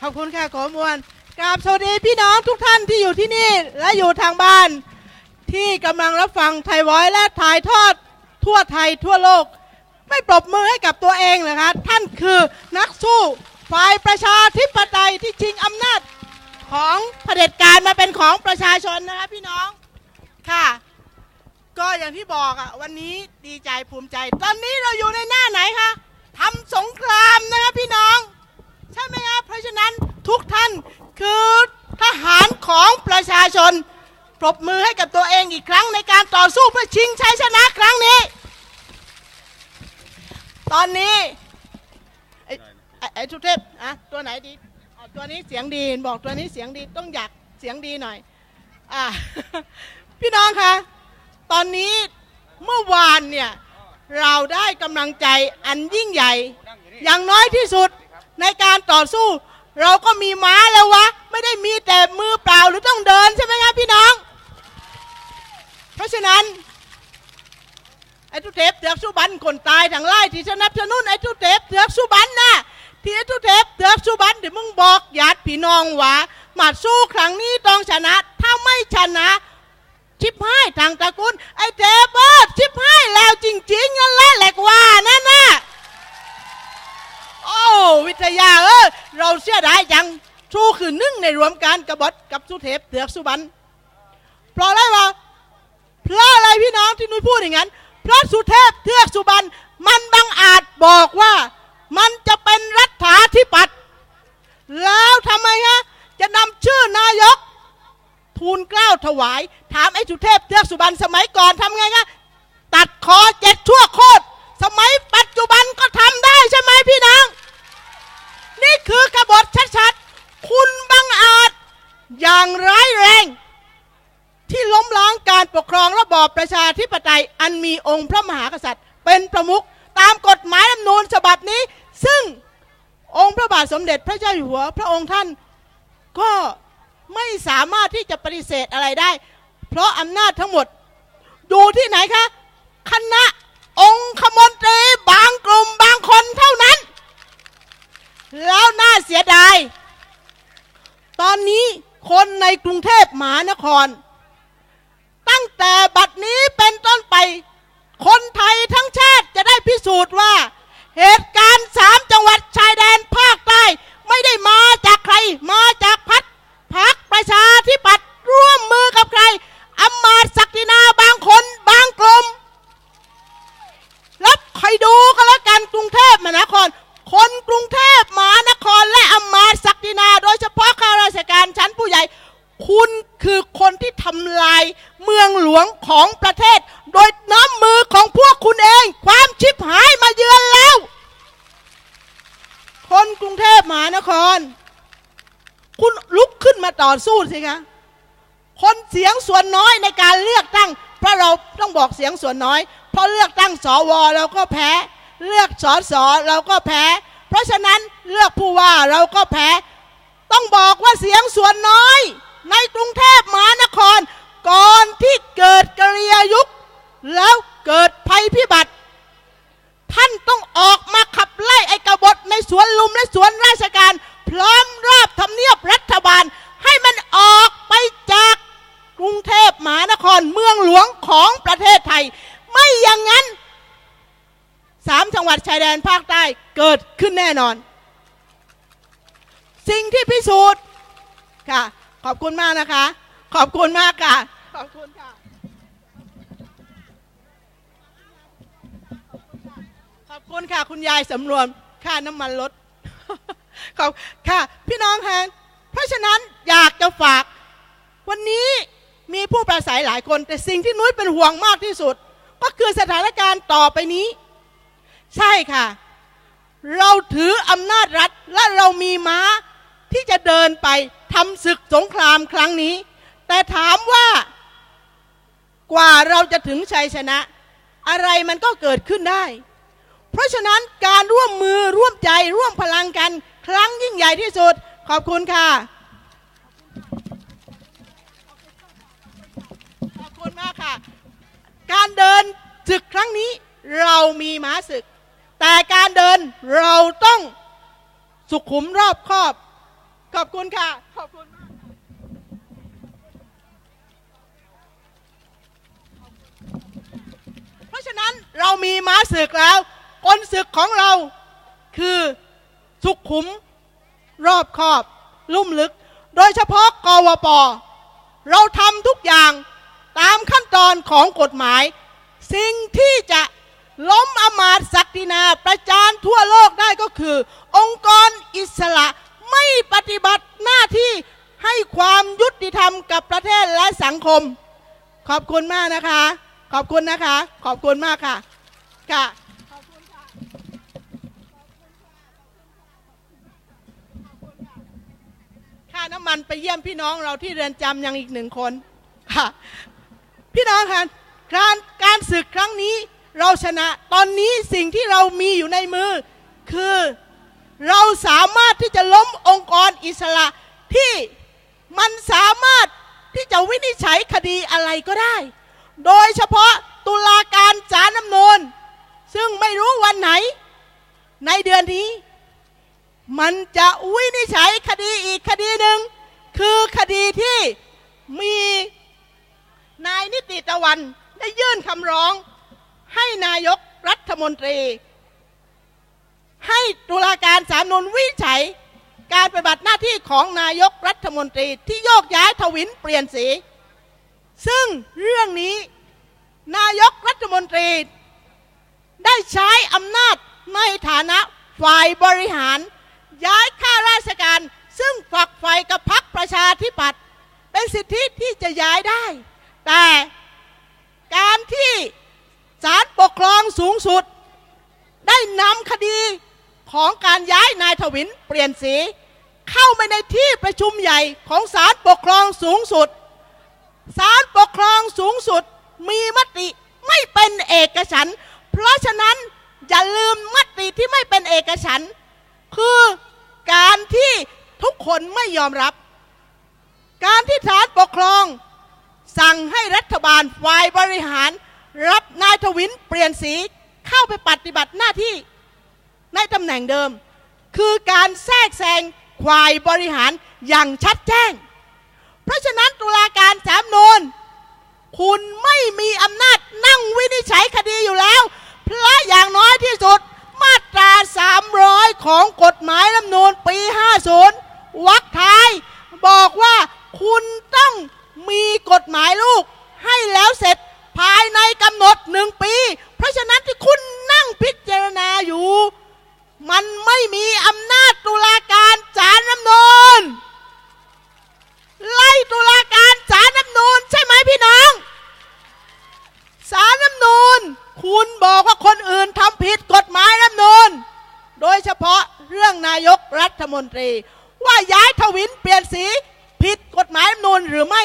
ขอบคุณค่ะขอมวลกราบสวัสดีพี่น้องทุกท่านที่อยู่ที่นี่และอยู่ทางบ้าน ที่กำลังรับฟังไทยไว้และถ่ายทอดทั่วไทยทั่วโลก ไม่ปรบมือให้กับตัวเองเหรอคะท่านคือนักสู้ฝ่ายประชาธิปไตยที่ชิงอำนาจของเผด็จการมาเป็นของประชาชนนะคะพี่น้องค่ะ ก็อย่างที่บอกอะวันนี้ดีใจภูมิใจ ตอนนี้เราอยู่ในหน้าไหนคะทำสงครามนะคะพี่น้อง ใช่ไหมครับ เพราะฉะนั้นทุกท่านคือทหารของประชาชน ปรบมือให้กับตัวเองอีกครั้งในการต่อสู้เพื่อชิงชัยชนะครั้งนี้ ตอนนี้ไอ้ไอ้ทุเทพอะตัวไหนดีอ๋อตัวนี้เสียงดีบอกตัวนี้เสียงดีต้องอยากเสียงดีหน่อยอ่าพี่น้องคะตอนนี้เมื่อวานเนี่ยเราได้กำลังใจอันยิ่งใหญ่ อย่างน้อยที่สุด ในการต่อสู้ เราก็มีม้าแล้ววะ ไม่ได้มีแต่มือเปล่าหรือต้องเดินใช่ไหมครับพี่น้อง เพราะฉะนั้นไอ้ทุเทพเถือกสุบันคนตายทางไล่ที่สนับสนุนไอ้ทุเทพเถือกสุบันนะที่ไอ้ทุเทพเถือกสุบันเดี๋ยวมึงบอกญาติพี่น้องว่ามาสู้ครั้งนี้ต้องชนะ ถ้าไม่ชนะชิบหายทางตระกูลไอ้เทพเออชิบหายแล้วจริงๆนั่นแหละแหลกว่านั่นน่ะ โอ้วิทยาเออเราเสียดายจังชูคือหนึ่งในรวมการกบฏกับสุเทพเถือกสุบันเพราะอะไรวะเพราะอะไรพี่น้องที่นุ้ยพูดอย่างนั้นเพราะสุเทพเทือกสุบรรณมันบังอาจบอกว่ามันจะเป็นรัฐาธิปัตย์แล้วทำไมฮะจะนำชื่อนายก ทูลเกล้าถวาย ถามไอ้สุเทพเทือกสุบรรณสมัยก่อนทำไงคะตัดคอเจ็ดชั่วโคตรสมัยปัจจุบันก็ทำได้ใช่ไหมพี่น้อง คือกบฏชัดๆ คุณบังอาจ อย่างร้ายแรง ที่ล้มล้างการปกครองระบอบประชาธิปไตย อันมีองค์พระมหากษัตริย์ เป็นประมุขตามกฎหมายรัฐธรรมนูญฉบับนี้ ซึ่งองค์พระบาทสมเด็จพระเจ้าอยู่หัว พระองค์ท่านก็ไม่สามารถที่จะปฏิเสธอะไรได้ เพราะอำนาจทั้งหมดอยู่ที่ไหนคะ คณะองคมนตรีบางกลุ่มบางคนเท่านั้น แล้วน่าเสียดาย ตอนนี้คนในกรุงเทพมหานคร ตั้งแต่บัดนี้เป็นต้นไป คนไทยทั้งชาติจะได้พิสูจน์ว่า เหตุการณ์สามจังหวัดชายแดนภาคใต้ ไม่ได้มาจากใคร มาจากพัดพักประชาธิปัตย์ร่วมมือกับใครอำมาตย์ศักดินาบางคนบางกลุ่ม แล้วคอยดูก็แล้วกันกรุงเทพมหานคร คนกรุงเทพมหานครและอำมาตย์ศักดินา โดยเฉพาะข้าราชการชั้นผู้ใหญ่ คุณคือคนที่ทำลายเมืองหลวงของประเทศ โดยน้ำมือของพวกคุณเอง ความชิบหายมาเยือนแล้ว คนกรุงเทพมหาน คร คุณลุกขึ้นมาต่อสู้สิคะคนเสียงส่วนน้อยในการเลือกตั้ง เพราะเราต้องบอกเสียงส่วนน้อย เพราะเลือกตั้งสวเราก็แพ้ เลือกสสเราก็แพ้ เพราะฉะนั้นเลือกผู้ว่าเราก็แพ้ ต้องบอกว่าเสียงส่วนน้อย ในกรุงเทพมหานคร ก่อนที่เกิดกริยายุค แล้วเกิดภัยพิบัติ ท่านต้องออกมาขับไล่ไอ้กบฏในสวนลุมและสวนาชการ พร้อมรอบทำเนียบรัฐบาล ให้มันออกไปจากกรุงเทพมหานครเมืองหลวงของประเทศไทย ไม่อย่างนั้นสามจังหวัดชายแดนภาคใต้เกิดขึ้นแน่นอน สิ่งที่พิสูจน์ค่ะ ขอบคุณมากนะคะ ขอบคุณมากค่ะ ขอบคุณค่ะ ขอบคุณค่ะ คุณยายสำรวมค่าน้ำมันลดขอบค่ะ พี่น้องคะเพราะฉะนั้นอยากจะฝาก วันนี้มีผู้ประสัยหลายคน แต่สิ่งที่นุ้ยเป็นห่วงมากที่สุด ก็คือสถานการณ์ต่อไปนี้ ใช่ค่ะ เราถืออำนาจรัฐและเรามีม้าที่จะเดินไป ทำศึกสงครามครั้งนี้ แต่ถามว่ากว่าเราจะถึงชัยชนะ อะไรมันก็เกิดขึ้นได้ เพราะฉะนั้นการร่วมมือร่วมใจร่วมพลังกัน ครั้งยิ่งใหญ่ที่สุด ขอบคุณค่ะ ขอบคุณมากค่ะ การเดินศึกครั้งนี้เรามีม้าศึก แต่การเดินเราต้องสุขุมรอบคอบ ขอบคุณค่ะ ขอบคุณมากเพราะฉะนั้นเรามีม้าศึกแล้วคนศึกของเราคือสุขุม รอบคอบ ลุ่มลึก โดยเฉพาะกวป เราทำทุกอย่างตามขั้นตอนของกฎหมาย สิ่งที่จะล้มอมาตย์ศักดินา ประจานทั่วโลกได้ก็คือ องค์กรอิสระ ไม่ปฏิบัติหน้าที่ให้ความยุติธรรมกับประเทศและสังคม ขอบคุณมากนะคะ ขอบคุณนะคะ ขอบคุณมากค่ะค่ะค่าน้ำมันไปเยี่ยมพี่น้องเราที่เรือนจำยังอีกหนึ่งคนค่ะพี่น้องคะการการศึกครั้งนี้เราชนะตอนนี้สิ่งที่เรามีอยู่ในมือคือ เราสามารถที่จะล้มองค์กรอิสระที่มันสามารถที่จะวินิจฉัยคดีอะไรก็ได้ โดยเฉพาะตุลาการศาลน้ำนูนซึ่งไม่รู้วันไหน ในเดือนนี้ มันจะวินิจฉัยคดีอีกคดีหนึ่ง คือคดีที่มีนายนิติตะวันได้ยื่นคำร้องให้นายกรัฐมนตรี ให้ตุลาการสามนุนวิจัย การปฏิบัติหน้าที่ของนายกรัฐมนตรีที่โยกย้ายทวินเปลี่ยนสี ซึ่งเรื่องนี้นายกรัฐมนตรี ได้ใช้อำนาจในฐานะฝ่ายบริหาร ย้ายข้าราชการ ซึ่งฝักใฝ่กับพรรคประชาธิปัตย์เป็นสิทธิที่จะย้ายได้ แต่การที่ศาลปกครองสูงสุด ได้นำคดี ของการย้ายนายทวินเปลี่ยนสี เข้าไปในที่ประชุมใหญ่ของศาลปกครองสูงสุดศาลปกครองสูงสุดมีมติไม่เป็นเอกฉัน เพราะฉะนั้นอย่าลืมมติที่ไม่เป็นเอกฉัน คือการที่ทุกคนไม่ยอมรับ การที่ศาลปกครอง สั่งให้รัฐบาลฝ่ายบริหาร รับนายทวินเปลี่ยนสีเข้าไปปฏิบัติหน้าที่ ในตำแหน่งเดิม คือการแทรกแซงฝ่ายบริหารอย่างชัดแจ้ง เพราะฉะนั้นตุลาการสามนูนคุณไม่มีอำนาจนั่งวินิจฉัยคดีอยู่แล้ว เพราะอย่างน้อยที่สุดมาตรา 300 ของกฎหมายรัฐธรรมนูญปี 50 วรรคท้าย บอกว่าคุณต้องมีกฎหมายลูกให้แล้วเสร็จภายในกำหนดหนึ่งปี เพราะฉะนั้นที่คุณนั่งพิจารณาอยู่ มันไม่มีอำนาจตุลาการศาลรัฐธรรมนูนไล่ตุลาการศาลน้ำนูนใช่ไหมพี่น้องศาลน้ำนูนคุณบอกว่าคนอื่นทำผิดกฎหมายน้ำนูนโดยเฉพาะเรื่องนายกรัฐมนตรี ว่าย้ายทวินเปลี่ยนสีผิดกฎหมายน้ำนูนหรือไม่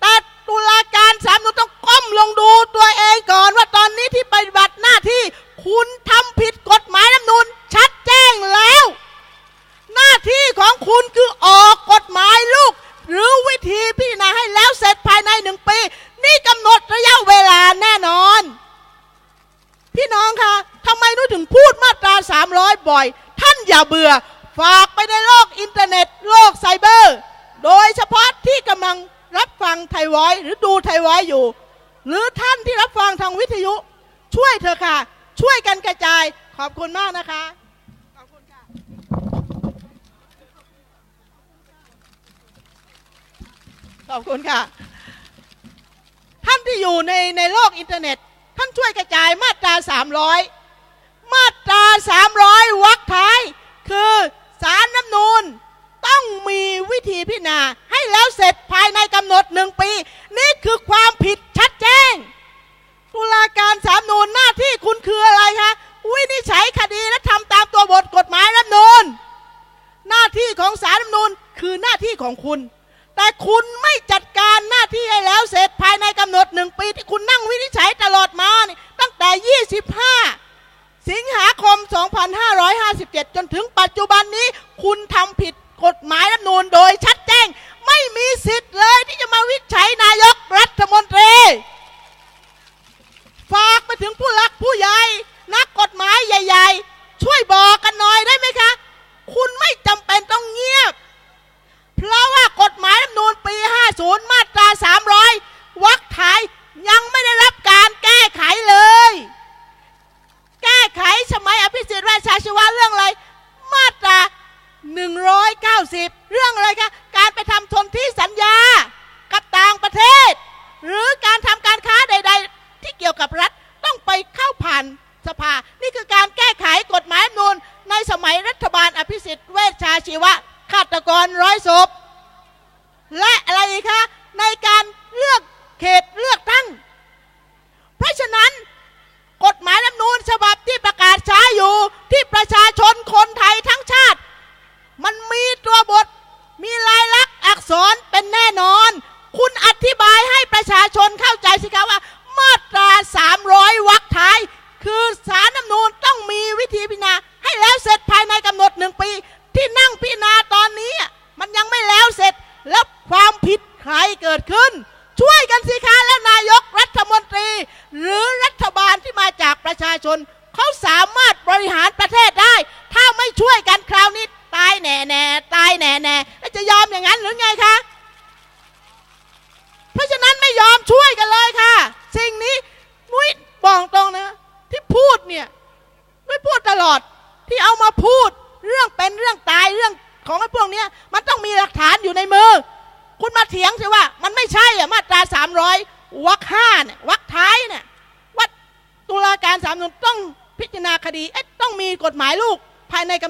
แต่ตุลาการศาลน้ำนูนต้องก้มลงดูตัวเองก่อนว่าตอนนี้ที่ปฏิบัติหน้าที่ คุณทำผิดกฎหมายน้ำนูนชัดแจ้งแล้ว หน้าที่ของคุณคือออกกฎหมายลูก หรือวิธีพิจารณาให้แล้วเสร็จภายในหนึ่งปี นี่กำหนดระยะเวลาแน่นอน พี่น้องคะทำไมนุ้ยถึงพูดมาตรา 300 บ่อย ท่านอย่าเบื่อ ฝากไปในโลกอินเทอร์เน็ต โลกไซเบอร์ โดยเฉพาะที่กำลังรับฟังไทยไวอยหรือดูไทยไวอยอยู่ หรือท่านที่รับฟังทางวิทยุ ช่วยเถอะค่ะ ช่วยกันกระจาย ขอบคุณมากนะคะ ขอบคุณค่ะ ขอบคุณค่ะ ท่านที่อยู่ในในโลกอินเทอร์เน็ต ท่านช่วยกระจายมาตรา300 มาตรา300วรรคท้าย คือสารน้ำนูนต้องมีวิธีพิจารณาให้แล้วเสร็จภายในกำหนดหนึ่งปี นี่คือความผิดชัดแจ้งตุลาการสามนูนหน้าที่คุณคืออะไรคะวินิจฉัยคดีและทำตามตัวบทกฎหมายรัฐนูญหน้าที่ของสารรัฐนูญคือหน้าที่ของคุณ แต่คุณไม่จัดการหน้าที่ให้แล้วเส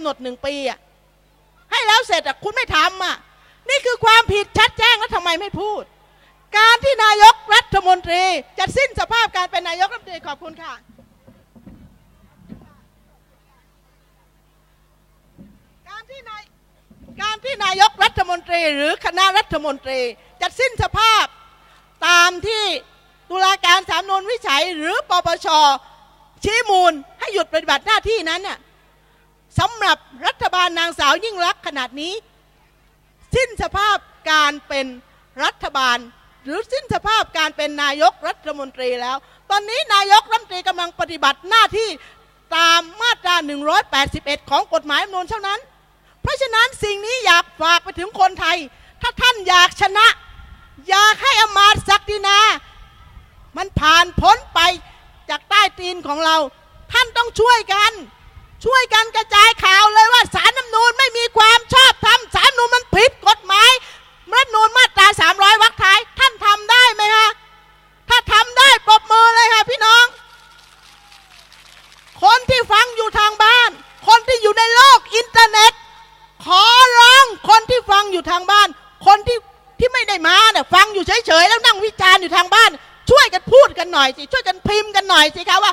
ำหนดหนึ่งปีอะให้แล้วเสร็จอะคุณไม่ทำอะนี่คือความผิดชัดแจ้งแล้วทำไมไม่พูด การที่นายกรัฐมนตรีจะสิ้นสภาพการเป็นนายกรัฐมนตรีขอบคุณค่ะการที่นายการที่นายกรัฐมนตรีหรือคณะรัฐมนตรีจะสิ้นสภาพตามที่ตุลาการสามนนวิจัยหรือปปชชี้มูลให้หยุดปฏิบัติหน้าที่นั้นน่ะ สำหรับรัฐบาลนางสาวยิ่งรักษณ์ขนาดนี้ สิ้นสภาพการเป็นรัฐบาล หรือสิ้นสภาพการเป็นนายกรัฐมนตรีแล้ว ตอนนี้นายกรัฐมนตรีกำลังปฏิบัติหน้าที่ตามมาตรา 181 ของกฎหมายรัฐมนูญเท่านั้น เพราะฉะนั้นสิ่งนี้อยากฝากไปถึงคนไทย ถ้าท่านอยากชนะ อยากให้อมาตศักดินา มันผ่านพ้นไปจากใต้ตีนของเรา ท่านต้องช่วยกัน ช่วยกันกระจายข่าวเลยว่าสารน้ำนูนไม่มีความชอบธรรมสารนูนมันผิดกฎหมายรัฐธรรมนูนมาตรา300วรรคท้าย ท่านทำได้ไหมคะถ้าทำได้ปรบมือเลยค่ะพี่น้อง คนที่ฟังอยู่ทางบ้าน คนที่อยู่ในโลกอินเทอร์เน็ต ขอร้องคนที่ฟังอยู่ทางบ้าน คนที่ที่ไม่ได้มาเนี่ยฟังอยู่เฉยๆแล้วนั่งวิจารณ์อยู่ทางบ้าน ช่วยกันพูดกันหน่อยสิช่วยกันพิมพ์กันหน่อยสิคะว่า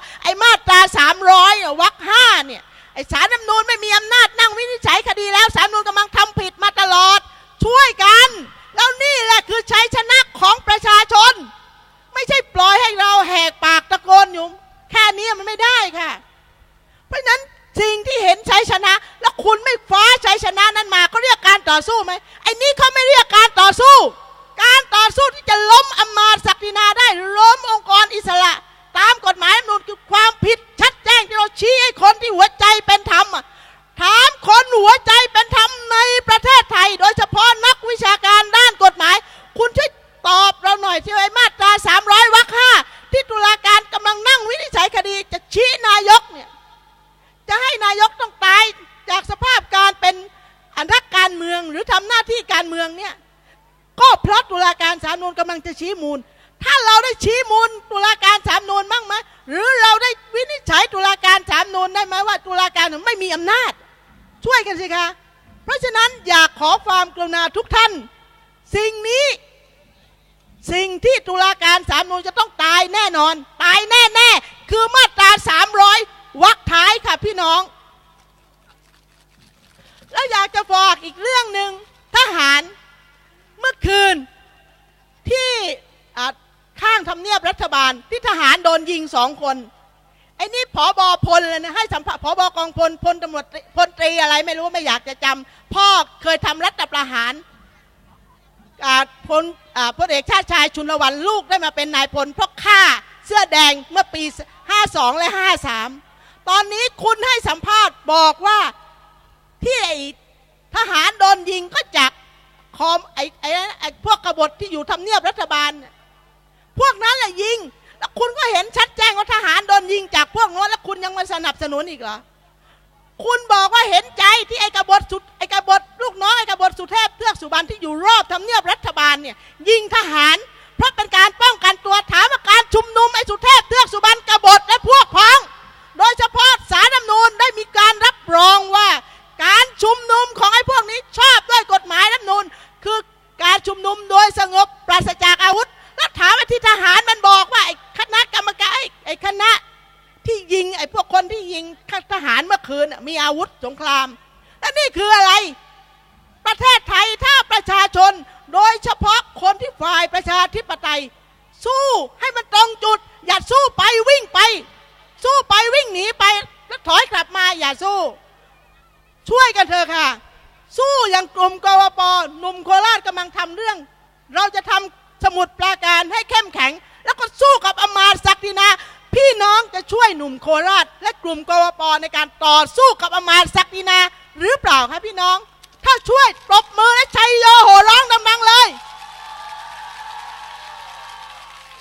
จะชี้มูล ถ้าเราได้ชี้มูลตุลาการสามนูนบ้างไหมหรือเราได้วินิจฉัยตุลาการสามนูนได้ไหมว่าตุลาการไม่มีอำนาจ ช่วยกันสิคะเพราะฉะนั้นอยากขอความกรุณาทุกท่าน สิ่งนี้สิ่งที่ตุลาการสามนูนจะต้องตายแน่นอน ตายแน่ๆคือมาตราสามร้อยวรรคท้ายค่ะพี่น้อง แล้วอยากจะบอกอีกเรื่องหนึ่งทหารเมื่อคืน ที่ข้างทำเนียบรัฐบาลที่ทหารโดนยิงสองคนไอ้นี่ผอบอพลเลยนะให้สัมภาษณ์ผอบอกองพลพลตำรวจพลตรีอะไรไม่รู้ไม่อยากจะจำพ่อเคยทำรัฐประหารพลพลเอกชาติชายชุนละวันลูกได้มาเป็นนายพลเพราะฆ่าเสื้อแดงเมื่อปี 52 และ 53 ตอนนี้คุณให้สัมภาษณ์บอกว่าที่ไอทหารโดนยิงก็จาก คอมไอ้ไอ้ไอ้พวกกบฏที่อยู่ทำเนียบรัฐบาล พวกนั้นแหละยิง แล้วคุณก็เห็นชัดแจ้งว่าทหารโดนยิงจากพวกนั้นแล้วคุณยังมาสนับสนุนอีกเหรอคุณบอกว่าเห็นใจที่ไอ้กบฏสุดไอ้กบฏลูกน้องไอ้กบฏสุเทพเทือกสุบรรณที่อยู่รอบทำเนียบรัฐบาลเนี่ยยิงทหาร เพราะเป็นการป้องกันตัวถามว่าการชุมนุมไอ้สุเทพเทือกสุบรรณกบฏและพวกพ้อง โดยเฉพาะสารน้ำนูนได้มีการ เธอค่ะ สู้อย่างกลุ่มกวปหนุ่มโคราชกำลังทำเรื่อง เราจะทำสมุดปราการให้เข้มแข็ง แล้วก็สู้กับอมาตศักดินา พี่น้องจะช่วยหนุ่มโคราช และกลุ่มกวปในการต่อสู้กับอมาตศักดินา หรือเปล่าคะพี่น้อง ถ้าช่วยปรบมือและชัยโยโหร้องดังๆเลย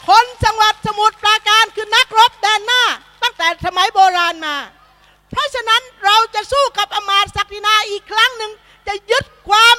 คนจังหวัดสมุทรปราการคือนักรบแดนหน้า ตั้งแต่สมัยโบราณมา เพราะฉะนั้นเราจะสู้กับอมารศักดินาอีกครั้งหนึ่งจะยึดความ